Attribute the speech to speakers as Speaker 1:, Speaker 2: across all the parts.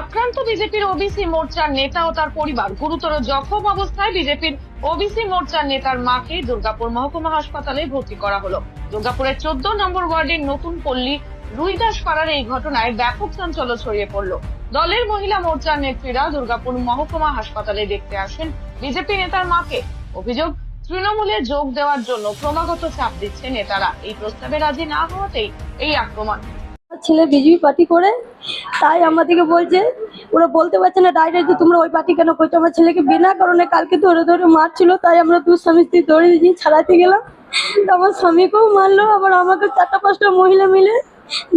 Speaker 1: আক্রান্ত বিজেপির ওবিসি মোর্চার নেতা ও তার পরিবার গুরুতর জখম অবস্থায় বিজেপির ওবিসি মোর্চার নেতার মাকে দুর্গাপুর মহকুমা হাসপাতালে ভর্তি করা হলো। দুর্গাপুরের চোদ্দ নম্বর ওয়ার্ডের নতুন পল্লী রুইদাস পাড়ার এই ঘটনায় ব্যাপক চাঞ্চল্য ছড়িয়ে পড়ল। দলের মহিলা মোর্চার নেত্রীরা দুর্গাপুর মহকুমা হাসপাতালে দেখতে আসেন বিজেপি নেতার মাকে। অভিযোগ, তৃণমূলে যোগ দেওয়ার জন্য ক্রমাগত চাপ দিচ্ছে নেতারা। এই প্রস্তাবে রাজি না হওয়াতেই এই আক্রমণ।
Speaker 2: ছেলে বিজেপি পার্টি করে, তাই আমাদেরকে বলছে, ওরা বলতে পারছে না ডাইরেক্ট যে তোমরা ওই পার্টি কেন করছ? আমার ছেলেকে বিনা কারণে কালকে ধরে ধরে মারছিল, তাই আমরা দু স্বামী স্ত্রী দৌড়ে দিয়েছি ছাড়াতে গেলাম। আমার স্বামীকেও মারলো, আবার আমাকে চারটা পাঁচটা মহিলা মিলে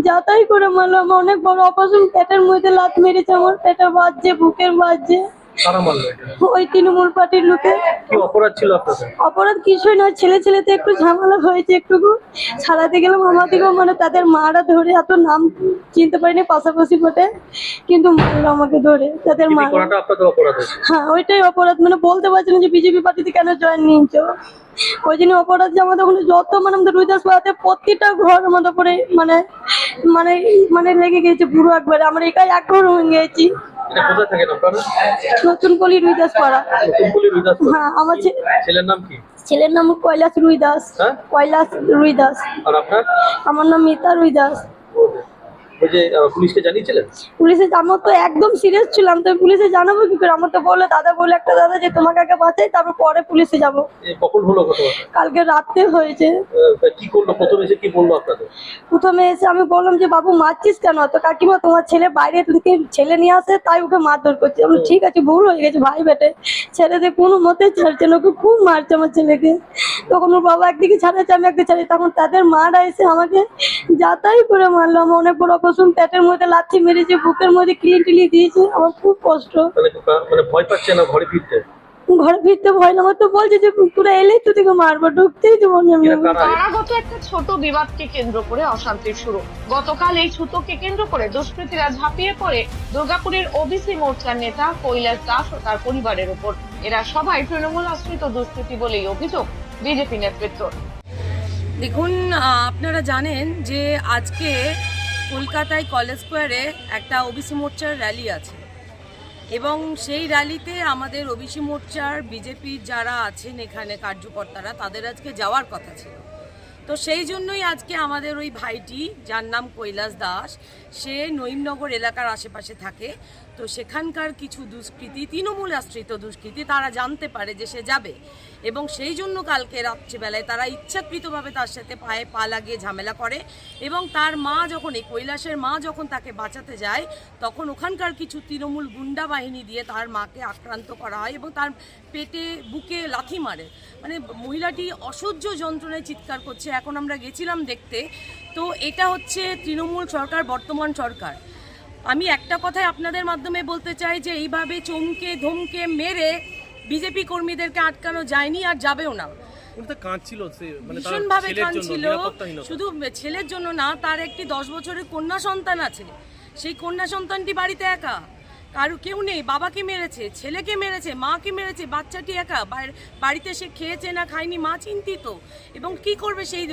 Speaker 2: যাতাই করে মারলো। আমার অনেক বড় অপারেশন পেটের মধ্যে লাত মেরেছে আমার পেটে বাজছে, বুকের বাজছে।
Speaker 3: কারা মারলো
Speaker 2: ওই তৃণমূল পার্টির লোকে।
Speaker 3: কি অপরাধ ছিল আপনাদের?
Speaker 2: অপরাধ কিছুই নয় ছেলে ছেলেতে একটু ঝামেলা হয়েছে একটুকু। ছাড়াতে গেলাম আমাদেরকেও মানে তাদের মারা ধরে এত নাম চিনতে পারিনি পাশাপাশি বটে কিন্তু মারলো আমাকে ধরে। তাদের মা হ্যাঁ ওইটাই অপরাধ। মানে বলতে পারছি না যে বিজেপি পার্টিতে কেন জয়েন নিয়েছো। ওই জন্য অপরাধ যে আমাদের ওখানে যত মানে আমাদের রুইদাস পাড়াতে প্রতিটা ঘর আমাদের উপরে মানে মানে মানে লেগে গেছে পুরো একবারে। আমরা একাই এক ঘর হয়ে গেছি।
Speaker 3: এটা কোথায় থাকেন আপনারা
Speaker 2: নতুন কলি রুইদাস পাড়া
Speaker 3: নতুনপল্লী রুইদাস
Speaker 2: হ্যাঁ আমার
Speaker 3: ছেলের নাম কি?
Speaker 2: ছেলের নাম কৈলাস রুইদাস।
Speaker 3: হ্যাঁ?
Speaker 2: কৈলাস রুইদাস।
Speaker 3: আর আপনার?
Speaker 2: আমার নাম মিতা রুইদাস।
Speaker 3: ওই যে পুলিশকে জানিয়েছিলেন?
Speaker 2: পুলিশে আমার তো একদম সিরিয়াস ছিলাম তো পুলিশে জানাব কি করে? আমার তো বলল দাদা বলে একটা দাদা যে তোমাকে আগে বাঁচাই তারপর পরে পুলিশে যাব।
Speaker 3: এ কখন হলো
Speaker 2: কালকে হয়েছে।
Speaker 3: কি করল? প্রথমে এসে কি বলল আপনাদের?
Speaker 2: প্রথমে এসে আমি বললাম যে বাবু মারছিস কেন? তো কাকিমা তোমার ছেলে বাইরে থেকে ছেলে নিয়ে আসে তাই ওকে মারধর করছে। আমি ঠিক আছে ভুল হয়ে গেছে ভাই বেটে ছেলেদের কোনো মতে ছাড়ছে না ওকে খুব মারছে আমার ছেলেকে। তখন ওর বাবা একদিকে ছাড়াচ্ছে আমি একদিকে ছাড়ি তখন তাদের মারা এসে আমাকে যাতাই করে মারলো। আমার অনেক বড় অপারেশন পেটের মধ্যে লাথি মেরেছে বুকের মধ্যে ক্লিন টিলি দিয়েছে আমার খুব কষ্ট।
Speaker 3: মানে মানে ভয় পাচ্ছে না ঘরে ফিরতে?
Speaker 2: ঘরে ফিরতে ভয় না তো বলছে যে তোরা এলেই তো তোকে মারবো ঢুকতেই দেবো না আমি
Speaker 3: এরা কারা?
Speaker 1: পাড়াগত একটা ছোট বিবাদকে কেন্দ্র করে অশান্তির শুরু। গতকাল এই ছুতোকে কেন্দ্র করে দুষ্কৃতীরা ঝাঁপিয়ে পড়ে দুর্গাপুরের ওবিসি মোর্চার নেতা কৈলাস দাস ও তার পরিবারের উপর। এরা সবাই তৃণমূল আশ্রিত দুষ্কৃতি বলেই অভিযোগ বিজেপি নেতৃত্ব
Speaker 4: দেখুন আহ, আপনারা জানেন যে আজকে কলকাতায় কলেজ স্কোয়ারে একটা ওবিসি মোর্চার র্যালি আছে। এবং সেই র্যালিতে আমাদের ওবিসি মোর্চার বিজেপির যারা আছেন এখানে কার্যকর্তারা, তাদের আজকে যাওয়ার কথা ছিল। তো সেই জন্যই আজকে আমাদের ওই ভাইটি, যার নাম কৈলাস দাস, সে নৈমনগর এলাকার আশেপাশে থাকে। তো সেখানকার কিছু দুষ্কৃতি, তৃণমূল আশ্রিত দুষ্কৃতি, তারা জানতে পারে যে সে যাবে। এবং সেই জন্য কালকে রাত্রিবেলায় তারা ইচ্ছাকৃতভাবে তার সাথে পায়ে পা লাগিয়ে ঝামেলা করে এবং তার মা যখন এই কৈলাসের মা যখন তাকে বাঁচাতে যায়, তখন ওখানকার কিছু তৃণমূল গুন্ডা বাহিনী দিয়ে তার মাকে আক্রান্ত করা হয় এবং তার পেটে, বুকে লাথি মারে। মানে মহিলাটি অসহ্য যন্ত্রণায় চিৎকার করছে। এখন আমরা গেছিলাম দেখতে। তো এটা হচ্ছে তৃণমূল সরকার, বর্তমান সরকার। আমি একটা কথাই আপনাদের মাধ্যমে বলতে চাই যে এইভাবে চমকে ধমকে মেরে বিজেপি কর্মীদেরকে আটকানো যায়নি আর যাবেও না।
Speaker 5: কাঁদছিল মানে
Speaker 4: ভীষণভাবে কাঁদছিল। শুধু ছেলের জন্য না তার একটি দশ বছরের কন্যা সন্তান আছে। সেই কন্যা সন্তানটি বাড়িতে একা। কারও কেউ নেই, বাবাকে মেরেছে, ছেলেকে মেরেছে, মাকে মেরেছে, বাচ্চাটি একা বাড়িতে সে খেয়েছে না খায়নি, মা চিন্তিত। এবং কি করবে সেই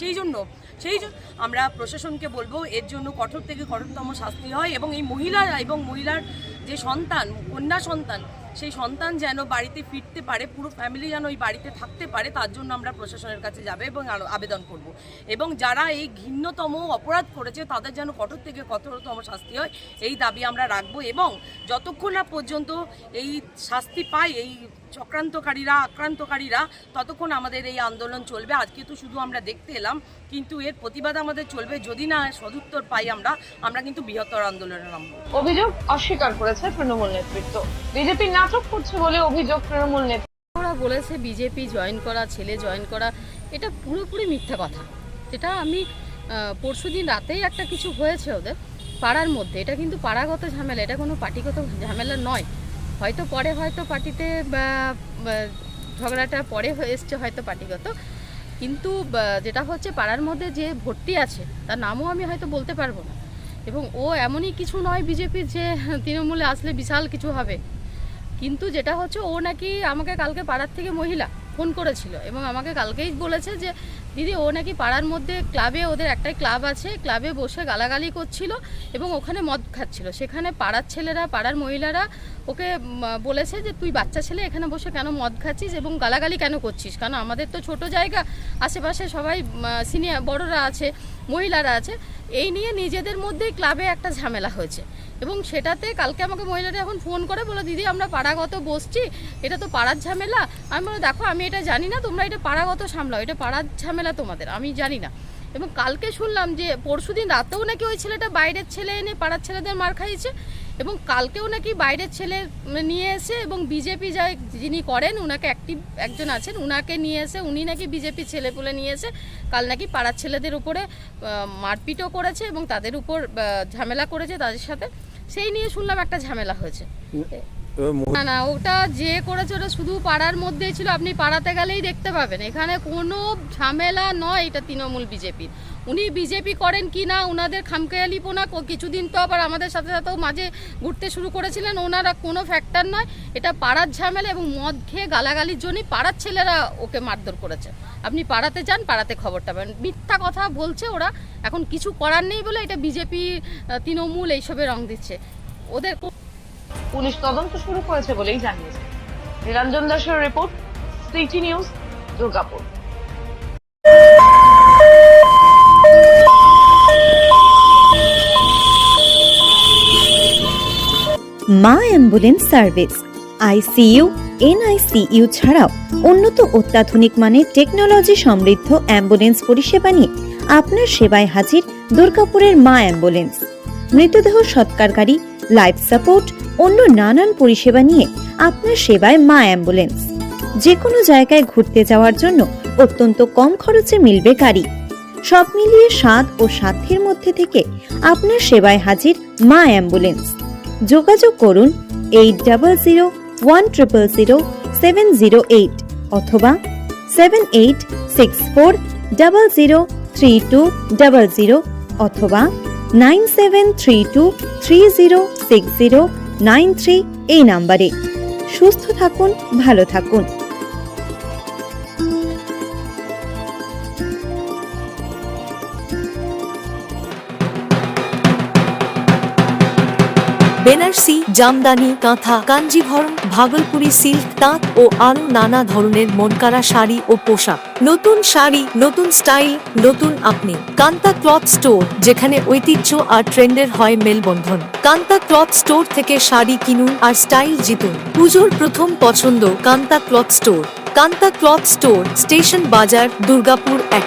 Speaker 4: সেই জন্য? সেই আমরা প্রশাসনকে বলব, এর জন্য কঠোর থেকে কঠোরতম শাস্তি হয়। এবং এই মহিলা এবং মহিলার যে সন্তান, কন্যা সন্তান সেই সন্তান যেন বাড়িতে ফিরতে পারে, পুরো ফ্যামিলি যেন ওই বাড়িতে থাকতে পারে, তার জন্য আমরা প্রশাসনের কাছে যাবে এবং আবেদন করব। এবং যারা এই ঘৃণ্যতম অপরাধ করেছে, তাদের যেন কঠোর থেকে কঠোরতম শাস্তি হয়, এই দাবি আমরা রাখব এবং যতক্ষণ না পর্যন্ত এই শাস্তি পায়, এই চক্রান্তকারীরা আক্রান্তকারীরা ততক্ষণ আমাদের এই আন্দোলন চলবে। আজকে তো শুধু আমরা দেখতে এলাম কিন্তু এর প্রতিবাদ আমাদের চলবে। যদি না সদুত্তর পাই আমরা আমরা কিন্তু বৃহত্তর আন্দোলনে নামবো।
Speaker 1: অভিযোগ অস্বীকার করেছে তৃণমূল নেতৃত্ব। বিজেপি নাটক করছে বলে অভিযোগ তৃণমূল নেতৃত্ব।
Speaker 6: ওরা বলেছে বিজেপি জয়েন করা ছেলে জয়েন করা এটা পুরোপুরি মিথ্যা কথা। যেটা আমি পরশু দিন রাতেই একটা কিছু হয়েছে ওদের পাড়ার মধ্যে। এটা কিন্তু পাড়াগত ঝামেলা এটা কোনো পার্টিগত ঝামেলা নয়। হয়তো পরে, হয়তো পার্টিতে ঝগড়াটা পরে এসছে হয়তো পার্টিগত। কিন্তু যেটা হচ্ছে পাড়ার মধ্যে যে ভর্তি আছে, তার নামও আমি হয়তো বলতে পারব না। এবং ও এমনই কিছু নয় বিজেপির যে তৃণমূলে আসলে বিশাল কিছু হবে। কিন্তু যেটা হচ্ছে ও নাকি আমাকে কালকে পাড়ার থেকে মহিলা ফোন করেছিল এবং আমাকে কালকেই বলেছে যে দিদি, ও নাকি পাড়ার মধ্যে ক্লাবে ওদের একটাই ক্লাব আছে। ক্লাবে বসে গালাগালি করছিল এবং ওখানে মদ খাচ্ছিল। সেখানে পাড়ার ছেলেরা, পাড়ার মহিলারা ওকে বলেছে যে, তুই বাচ্চা ছেলে, এখানে বসে কেন মদ খাচ্ছিস এবং গালাগালি কেন করছিস? কারণ আমাদের তো ছোট জায়গা, আশেপাশে সবাই সিনিয়র বড়রা আছে। মহিলারা আছে, এই নিয়ে নিজেদের মধ্যেই ক্লাবে একটা ঝামেলা হয়েছে। এবং সেটাতে কালকে আমাকে মহিলারা এখন ফোন করে বলো, দিদি, আমরা পাড়াগত বসছি, এটা তো পাড়ার ঝামেলা। আমি বলো দেখো, আমি এটা জানি না, তোমরা এটা পাড়াগত সামলাও, এটা পাড়ার ঝামেলা তোমাদের, আমি জানি না। এবং কালকে শুনলাম যে, পরশুদিন রাতেও নাকি ওই ছেলেটা বাইরের ছেলে এনে পাড়ার ছেলেদের মার খাইয়েছে? এবং কালকেও নাকি বাইরের ছেলে নিয়ে এসে এবং বিজেপি যা যিনি করেন ওনাকে অ্যাক্টিভ একজন আছেন, উনাকে নিয়ে এসে উনি নাকি বিজেপি ছেলে পুলে নিয়ে এসে কাল নাকি পাড়ার ছেলেদের উপরে মারপিটও করেছে এবং তাদের উপর ঝামেলা করেছে তাদের সাথে। সেই নিয়ে শুনলাম একটা ঝামেলা হয়েছে। না না, ওটা যে করেছে ওটা শুধু পাড়ার মধ্যেই ছিল, আপনি পাড়াতে গেলেই দেখতে পাবেন। এখানে কোনো ঝামেলা নয় এটা তৃণমূল বিজেপির। উনি বিজেপি করেন কি না ওনাদের খামখেয়ালিপোনা কিছুদিন তো আবার আমাদের সাথে সাথেও মাঝে ঘুরতে শুরু করেছিলেন, ওনারা কোনো ফ্যাক্টর নয়। এটা পাড়ার ঝামেলা এবং মদ খেয়ে গালাগালির জন্যই পাড়ার ছেলেরা ওকে মারধর করেছে। আপনি পাড়াতে যান, পাড়াতে খবরটা পাবেন। মিথ্যা কথা বলছে ওরা, এখন কিছু করার নেই বলে এটা বিজেপি তৃণমূল এইসবে রং দিচ্ছে। ওদের
Speaker 1: পুলিশ তদন্ত শুরু করেছে বলেই জানিয়েছে। নিরঞ্জন দাসের রিপোর্ট, সিটি নিউজ, দুর্গাপুর।
Speaker 7: মা অ্যাম্বুলেন্স সার্ভিস, আইসিইউ, এনআইসিইউ ছাড়াও উন্নত অত্যাধুনিক মানের টেকনোলজি সমৃদ্ধ অ্যাম্বুলেন্স পরিষেবা নিয়ে আপনার সেবায় হাজির দুর্গাপুরের মা অ্যাম্বুলেন্স। মৃতদেহ সৎকারকারী, লাইফ সাপোর্ট অন্য নানান পরিষেবা নিয়ে আপনার সেবায় মা অ্যাম্বুলেন্স। যে কোনো জায়গায় ঘুরতে যাওয়ার জন্য অত্যন্ত কম খরচে মিলবে গাড়ি। সব মিলিয়ে স্বাদ ও সাধ্যের মধ্যে থেকে আপনার সেবায় হাজির মা অ্যাম্বুলেন্স। যোগাযোগ করুন eight double zero one triple zero seven zero eight অথবা seven eight six four double zero three two double zero অথবা nine seven three two three zero six zero nine three এই নাম্বারে। সুস্থ থাকুন ভালো থাকুন।
Speaker 8: বেনারসি, জামদানি, কাঁথা, কাঞ্জিভরম, ভাগলপুরি সিল্ক, তাঁত ও আরও নানা ধরনের মনকারা শাড়ি ও পোশাক। নতুন শাড়ি, নতুন স্টাইল, নতুন আপনি। কান্তা ক্লথ স্টোর, যেখানে ঐতিহ্য আর ট্রেন্ডের হয় মেলবন্ধন। কান্তা ক্লথ স্টোর থেকে শাড়ি কিনুন আর স্টাইল জিতুন। পুজোর প্রথম পছন্দ Kanta cloth store. Kanta cloth store, station বাজার, দুর্গাপুর এক।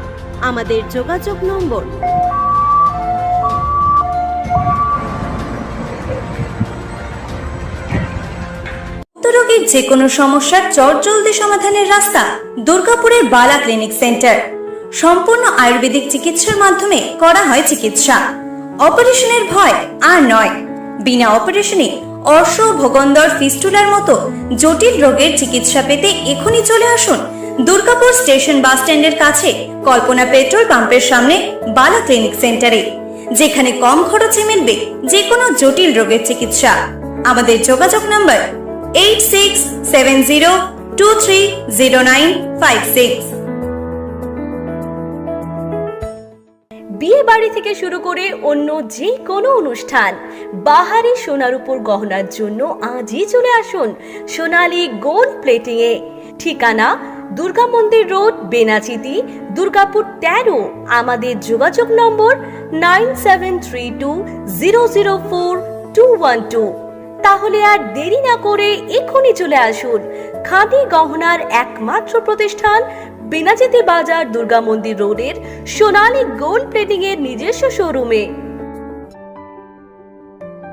Speaker 9: আমাদের যোগাযোগ নম্বর।
Speaker 7: রোগীর যে কোনো সমস্যার চটজলদি সমাধানের রাস্তা দুর্গাপুরের বালা ক্লিনিক সেন্টার। সম্পূর্ণ আয়ুর্বেদিক চিকিৎসার মাধ্যমে করা হয় চিকিৎসা। অপারেশনের ভয় আর নয়। বিনা অপারেশনে অর্শ ভোগন্দর ফিস্টুলার মতো জটিল রোগের চিকিৎসা পেতে এখনই চলে আসুন দুর্গাপুর স্টেশন বাস স্ট্যান্ডের কাছে কল্পনা পেট্রোল পাম্পের সামনে বালা ক্লিনিক সেন্টারে, যেখানে কম খরচে মিলবে যে কোনো জটিল রোগের চিকিৎসা। আমাদের যোগাযোগ number eight six seven zero two three zero nine five six
Speaker 9: বিয়ে বাড়ি থেকে শুরু করে অন্য যে কোনো অনুষ্ঠান, বাহারি সোনার উপর গহনার জন্য আজই চলে আসুন সোনালী গোল্ড প্লেটিং এ ঠিকানা দুর্গা মন্দির রোড, বেনাচিতি, দুর্গাপুর তেরো, আমাদের যোগাযোগ number nine seven three two zero zero four two one two. তাহলে আর দেরি না করে এক্ষুনি চলে আসুন খাদি গহনার একমাত্র প্রতিষ্ঠান, বেনাচিতি বাজার দুর্গা মন্দির রোডের সোনালী গোল্ড প্লেটিং এর নিজস্ব শোরুমে।